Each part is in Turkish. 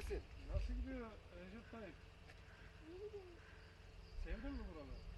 Neredesin? Nasıl gidiyor Recep Tayyip? Sevdin mi buraları?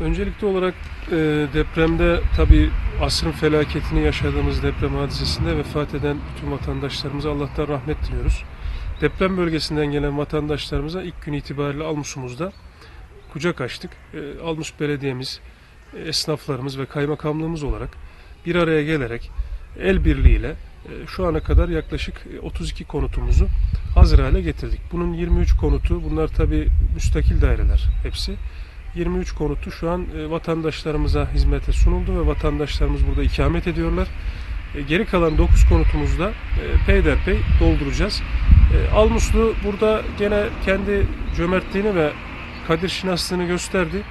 Öncelikli olarak e, depremde tabi asrın felaketini yaşadığımız deprem hadisesinde vefat eden bütün vatandaşlarımıza Allah'tan rahmet diliyoruz. Deprem bölgesinden gelen vatandaşlarımıza ilk gün itibariyle Almus'umuzda kucak açtık. E, Almus Belediye'miz, e, esnaflarımız ve kaymakamlığımız olarak bir araya gelerek el birliğiyle e, şu ana kadar yaklaşık e, 32 konutumuzu hazır hale getirdik. Bunun 23 konutu, bunlar tabi müstakil daireler hepsi. 23 konutu şu an e, vatandaşlarımıza hizmete sunuldu ve vatandaşlarımız burada ikamet ediyorlar. E, Geri kalan 9 konutumuzu da e, peyderpey dolduracağız. Almuslu burada gene kendi cömertliğini ve kadir şinaslığını gösterdi.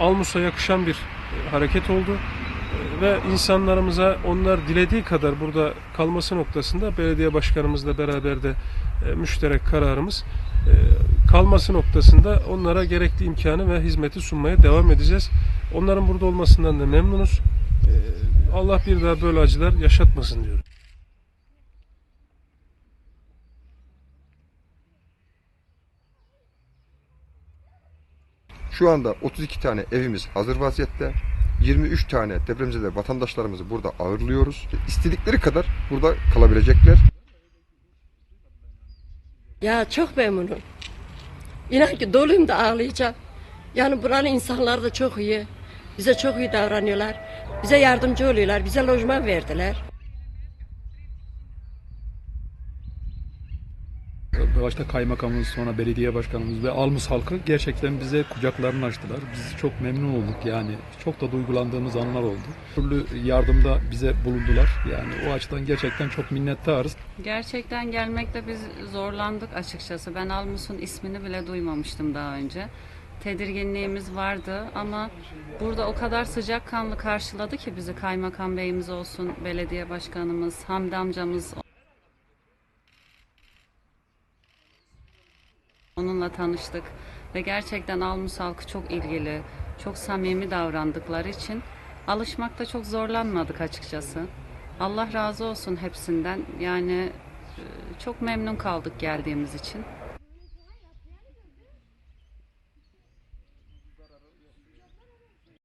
Almus'a yakışan bir hareket oldu. Ve insanlarımıza onlar dilediği kadar burada kalması noktasında belediye başkanımızla beraber de müşterek kararımız kalması noktasında onlara gerekli imkanı ve hizmeti sunmaya devam edeceğiz. Onların burada olmasından da memnunuz. E, Allah bir daha böyle acılar yaşatmasın diyorum. Şu anda 32 tane evimiz hazır vaziyette. 23 tane depremzede vatandaşlarımızı burada ağırlıyoruz. İstedikleri kadar burada kalabilecekler. Ya çok memnunum. İnan ki doluyum da ağlayacağım. Yani buranın insanları da çok iyi. Bize çok iyi davranıyorlar. Bize yardımcı oluyorlar. Bize lojman verdiler. Başta kaymakamımız sonra belediye başkanımız ve Almus halkı gerçekten bize kucaklarını açtılar. Biz çok memnun olduk yani. Çok da duygulandığımız anlar oldu. Türlü yardımda bize bulundular. Yani o açıdan gerçekten çok minnettarız. Gerçekten gelmekte biz zorlandık açıkçası. Ben Almus'un ismini bile duymamıştım daha önce. Tedirginliğimiz vardı ama burada o kadar sıcakkanlı karşıladı ki bizi kaymakam beyimiz olsun, belediye başkanımız, Hamdi amcamız tanıştık ve gerçekten Almus halkı çok ilgili, çok samimi davrandıkları için alışmakta çok zorlanmadık açıkçası. Allah razı olsun hepsinden. Yani e, çok memnun kaldık geldiğimiz için.